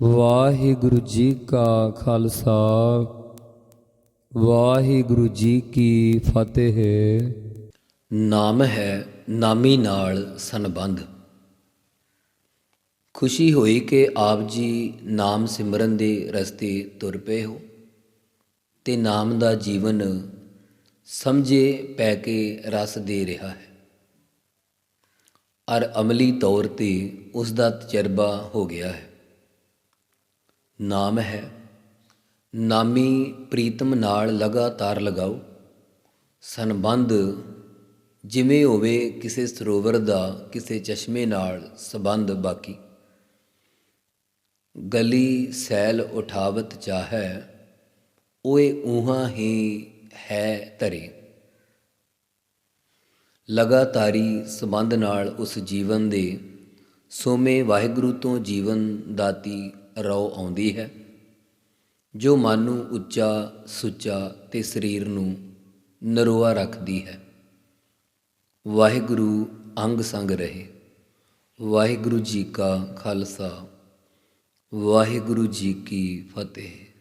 ਵਾਹਿਗੁਰੂ ਜੀ ਕਾ ਖਾਲਸਾ, ਵਾਹਿਗੁਰੂ ਜੀ ਕੀ ਫਤਿਹ। ਨਾਮ ਹੈ ਨਾਮੀ ਨਾਲ ਸੰਬੰਧ। ਖੁਸ਼ੀ ਹੋਈ ਕਿ ਆਪ ਜੀ ਨਾਮ ਸਿਮਰਨ ਦੇ ਰਸਤੇ ਤੁਰ ਪਏ ਹੋ ਤੇ ਨਾਮ ਦਾ ਜੀਵਨ ਸਮਝੇ ਪੈ ਕੇ ਰਸ ਦੇ ਰਿਹਾ ਹੈ। ਅਰ ਅਮਲੀ ਤੌਰ ਤੇ ਉਸ ਦਾ ਤਜਰਬਾ ਹੋ ਗਿਆ ਹੈ। ਨਾਮ ਹੈ। ਨਾਮੀ ਪ੍ਰੀਤਮ ਨਾਲ ਲਗਾਤਾਰ ਲਗਾਓ। ਸੰਬੰਧ ਜਿਵੇਂ ਹੋਵੇ ਕਿਸੇ ਸਰੋਵਰ ਦਾ, ਕਿਸੇ ਚਸ਼ਮੇ ਨਾਲ ਸੰਬੰਧ ਬਾਕੀ। ਗਲੀ ਸੈਲ ਉਠਾਵਤ ਚਾਹੈ, ਓਏ ਉਹਾਂ ਹੀ ਹੈ ਧਰੇ। ਲਗਾਤਾਰੀ ਸੰਬੰਧ ਨਾਲ ਉਸ ਜੀਵਨ ਦੇ ਸੋਮੇ ਵਾਹਿਗੁਰੂ ਤੋਂ ਜੀਵਨ ਦਾਤੀ ਰਉ ਆਉਂਦੀ ਹੈ। ਜੋ ਮਨ ਨੂੰ ਉੱਚਾ, ਸੁੱਚਾ ਤੇ ਸਰੀਰ ਨੂੰ ਨਰੋਆ ਰੱਖਦੀ ਹੈ। ਵਾਹਿਗੁਰੂ ਅੰਗ ਸੰਗ ਰਹੇ। ਵਾਹਿਗੁਰੂ ਜੀ ਕਾ ਖਾਲਸਾ। ਵਾਹਿਗੁਰੂ ਜੀ ਕੀ ਫਤਿਹ।